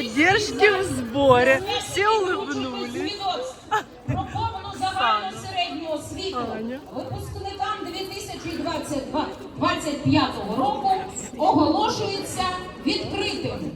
поддержки в сборе. Все улыбнулись. Духовну загальну середню освіту випускникам 2025 року оголошується відкритим.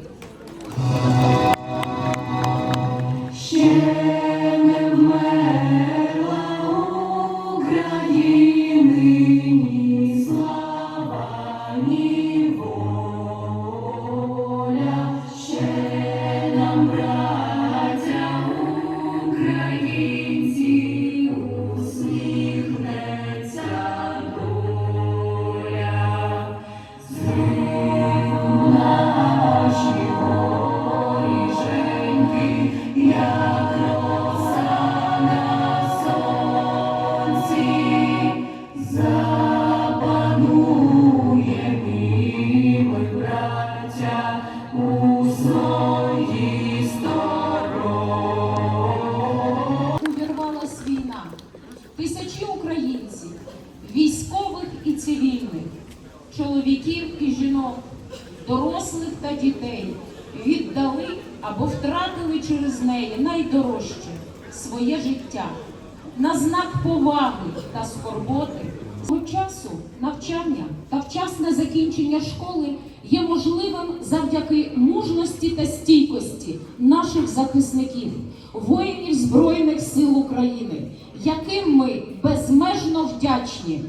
воїнів Збройних сил України, яким ми безмежно вдячні.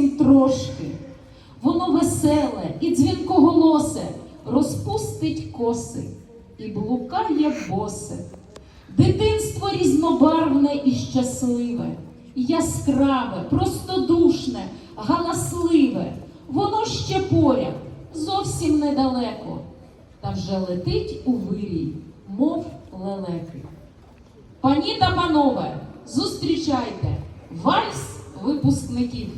зовсім трошки. Воно веселе і дзвінкоголосе, розпустить коси і блукає босе. Дитинство різнобарвне і щасливе, яскраве, простодушне, галасливе. Воно ще поряд, зовсім недалеко, та вже летить у вирій, мов лелеки. Пані та панове, зустрічайте вальс випускників.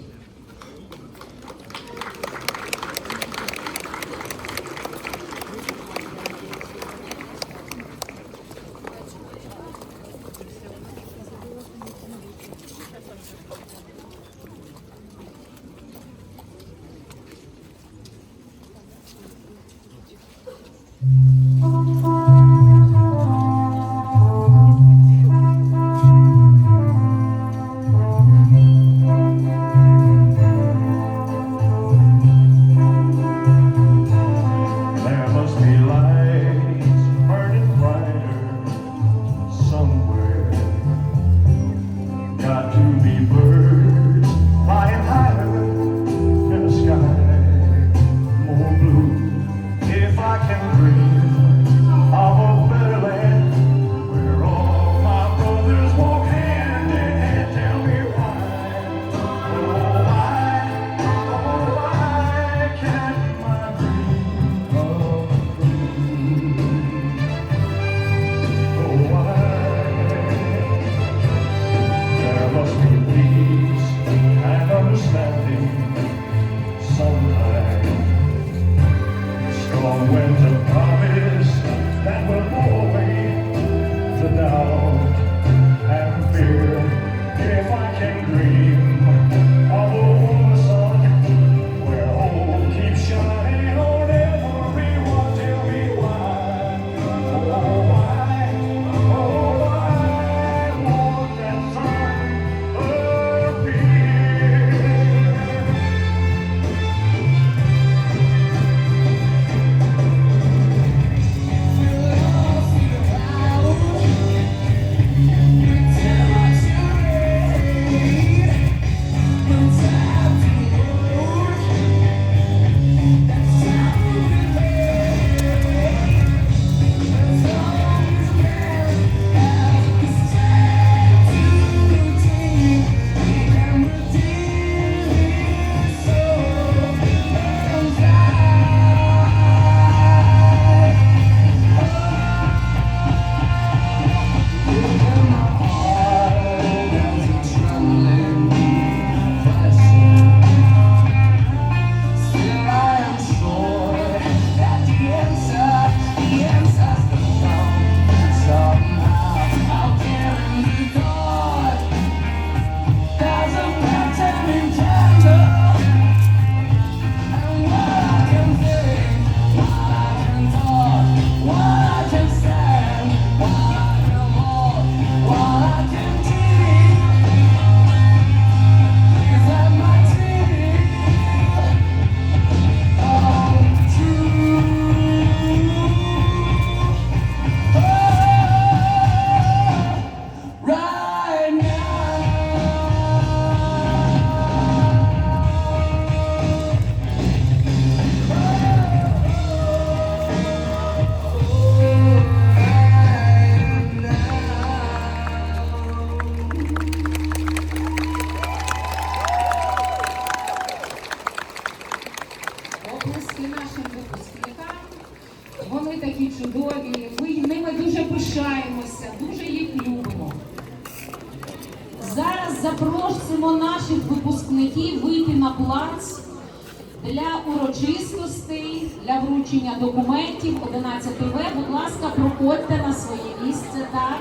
Ласка, проходьте на своє місце. Так,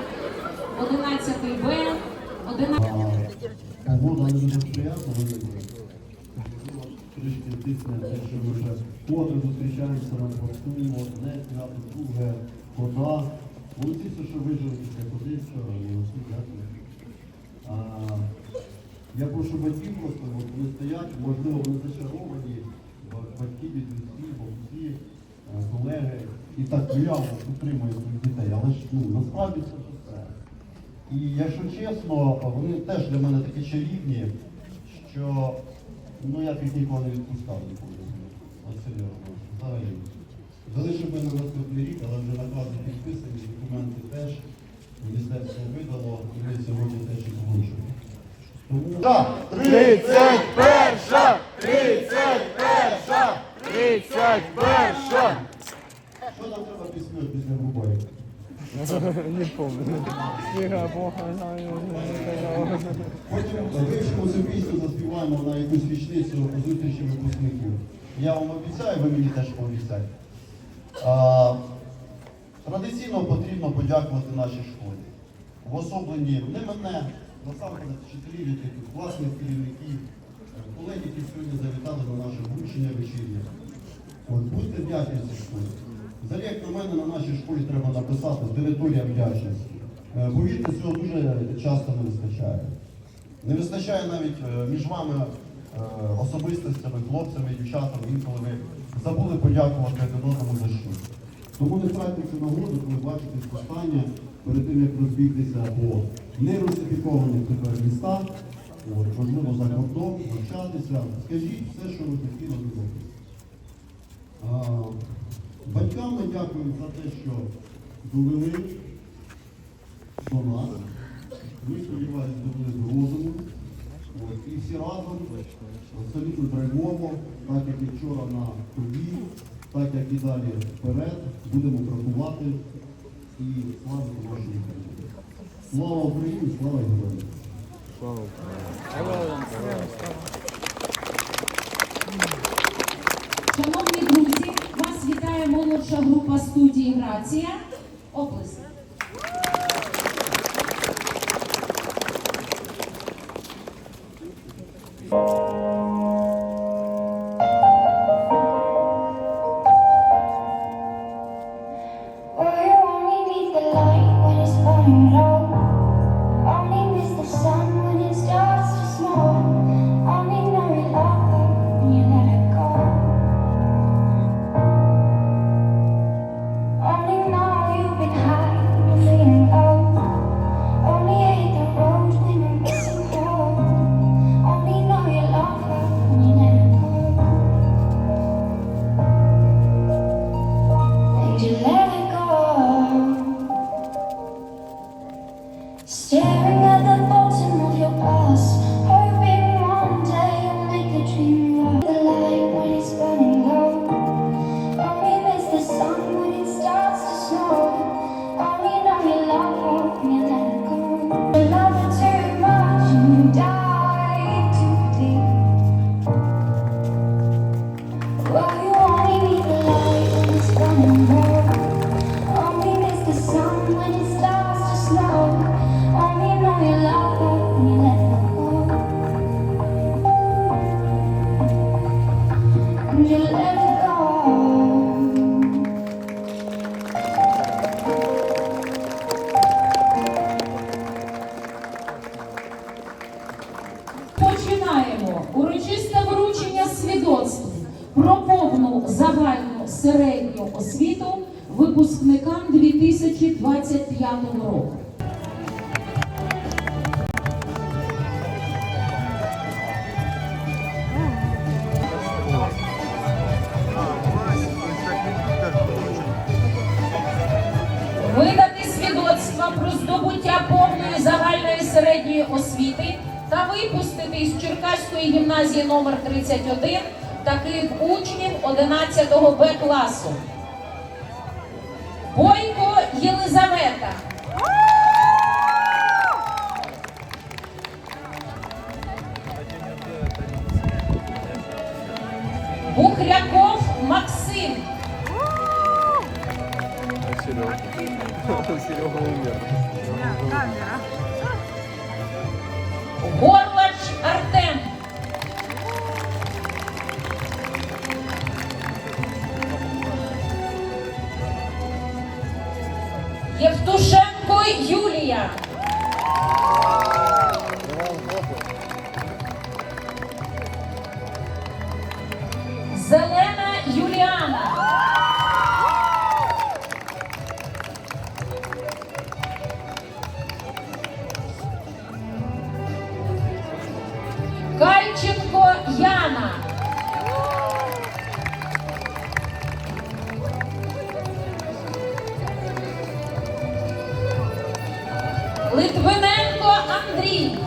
11 Б, 11 Погода не приємна, вони трішки тисне те, що ми вже вкотре зустрічаємося на посту, одне свято, друге, вода. Молодці, все, що вижили після коди вчора, молодці, дякую. Я прошу батьків просто, от вони стоять, можливо, вони зачаровані, ба- батьки, дідусі, бабусі, е, колеги. І так виявно підтримують своїх дітей, але ж ну, насправді це все. І якщо чесно, вони теж для мене такі чарівні, що ну я б їх ніколи не відпускав ніколи. От серйозно. Взагалі. Залишив мене на наступний рік, але вже наклади підписані, документи теж. міністерство видало, і ми сьогодні теж вручимо. Тому 31! 31! 31! що нам треба після після Губаї? Потім вивчимо цю заспіваємо на якусь річницю у зустрічі випускників. Я вам обіцяю, ви мені теж пообіцяєте. Традиційно потрібно подякувати нашій школі. В особленні не мене, насамперед вчителів, яких тут керівників, колег, які сьогодні завітали на наше вручення вечір'я. От будьте вдячні цій школі. Взагалі, як на мене, на нашій школі треба написати територія вдячності. Е, Повірте, цього дуже часто не вистачає. Не вистачає навіть е, між вами е, особистостями, хлопцями, дівчатами, інколи ви забули подякувати один одному за щось. Тому не втратьте цю нагоду, коли бачите спостання перед тим, як розбігтися по нерусифікованих тепер містах, можливо, за кордон, навчатися. Скажіть все, що ви хотіли зробити. Батькам ми дякуємо за те, що довели до нас. Ми сподіваюся, довели до розуму. От, і всі разом абсолютно драйвово, так як і вчора на тобі, так як і далі вперед, будемо крокувати і славити нашу Україну. Слава Україні, слава героям! Шановні молодша група студії Грація. Оплески. Повну загальну середню освіту випускникам 2025 року. Видати свідоцтва про здобуття повної загальної середньої освіти та випустити із Черкаської гімназії номер 31 таких учнів 11 Б класу. Бойко Єлизавета. Бухряков Максим. Горлач Литвиненко Андрій.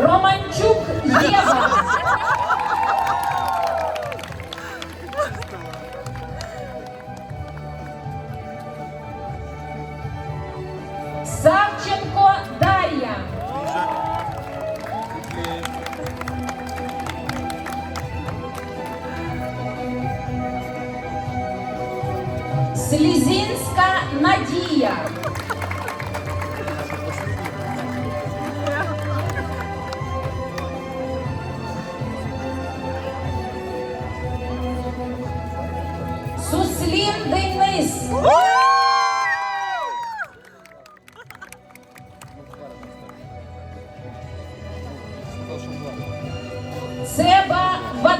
Романчук Єва.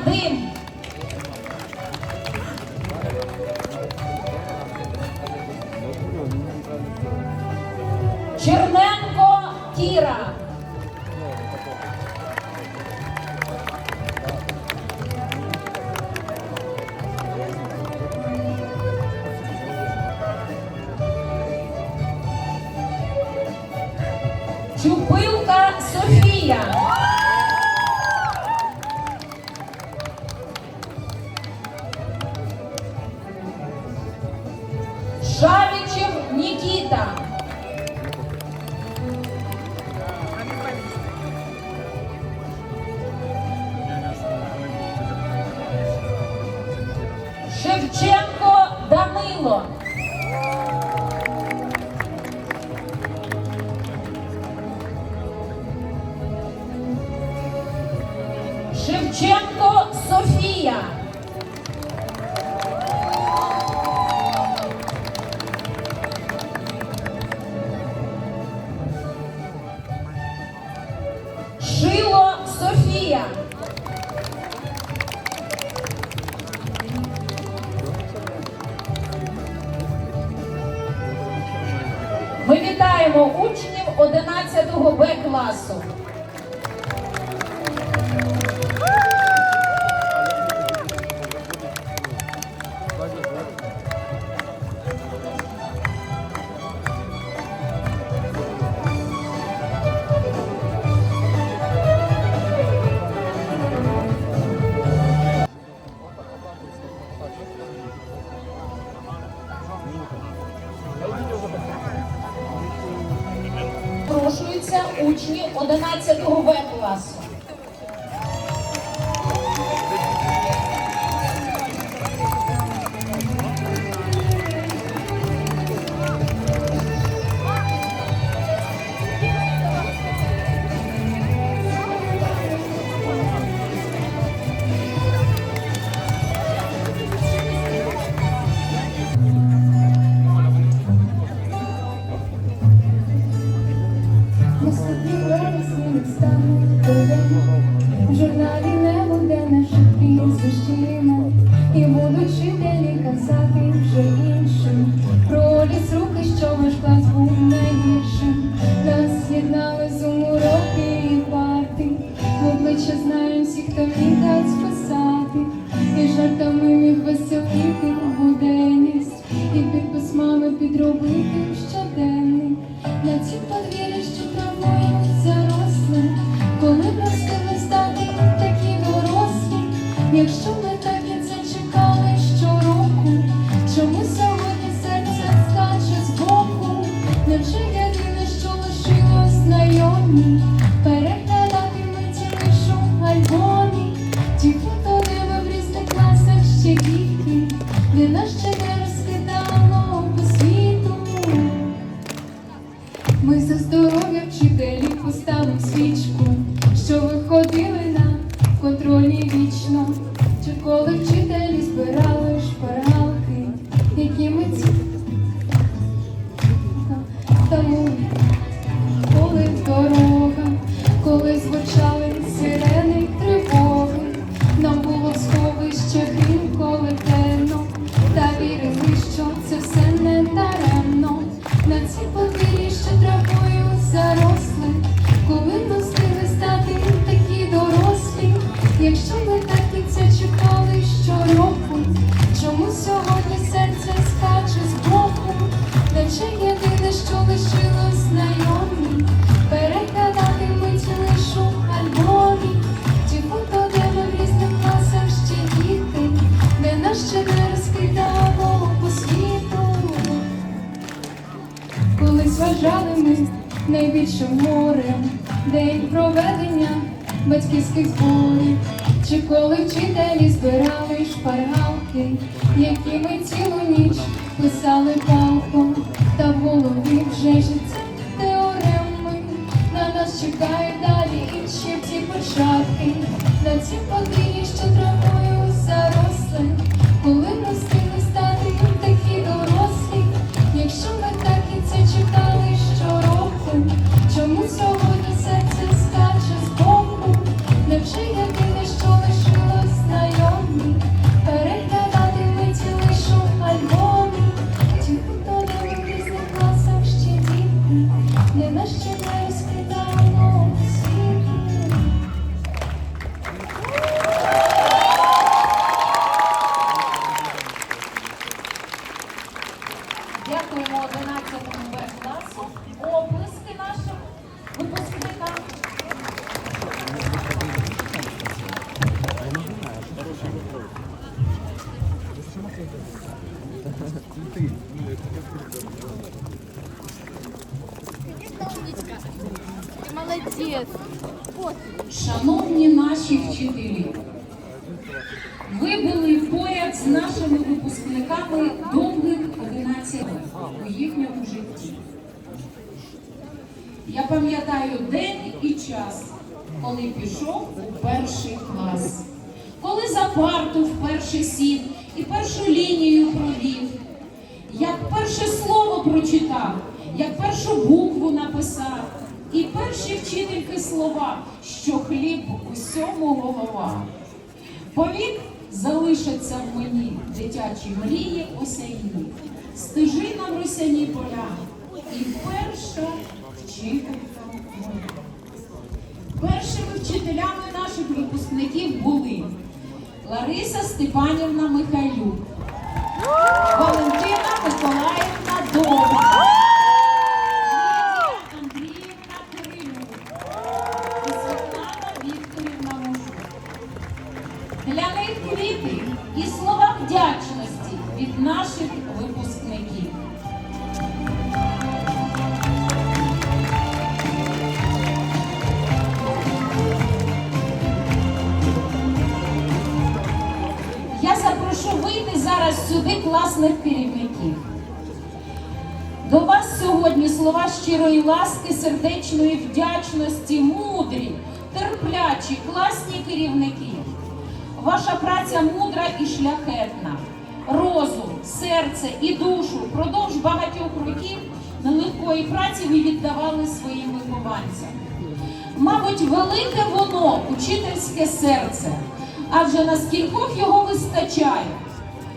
saber Шевченко Данило. Шевченко англійських бурів, чи коли вчителі збирали шпаргат. Молодець. Шановні наші вчителі, ви були поряд з нашими випускниками довгих 11 років у їхньому житті. Я пам'ятаю день і час, коли пішов у перший клас, коли за парту вперше сів і першу лінію провів, як перше слово прочитав, як першу букву написав. І перші вчительки слова, що хліб усьому голова. Повік залишаться в мені дитячі мрії осяйні, стежи на росяні поля. І перша вчителька моя. Першими вчителями наших випускників були Лариса Степанівна Михайлюк. Валентина розум, серце і душу впродовж багатьох років нелегкої праці ви віддавали своїм вихованцям. Мабуть, велике воно учительське серце, адже на скількох його вистачає.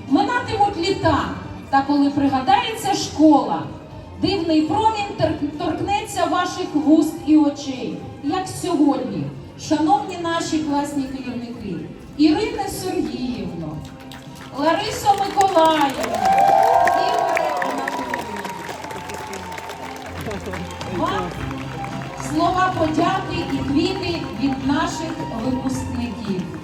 Минатимуть літа, та коли пригадається школа, дивний промінь торкнеться ваших вуст і очей, як сьогодні, шановні наші класні керівники, Ірина Сергіївна, Лариса Миколаївна, Ігоре слова подяки і квіти від наших випускників.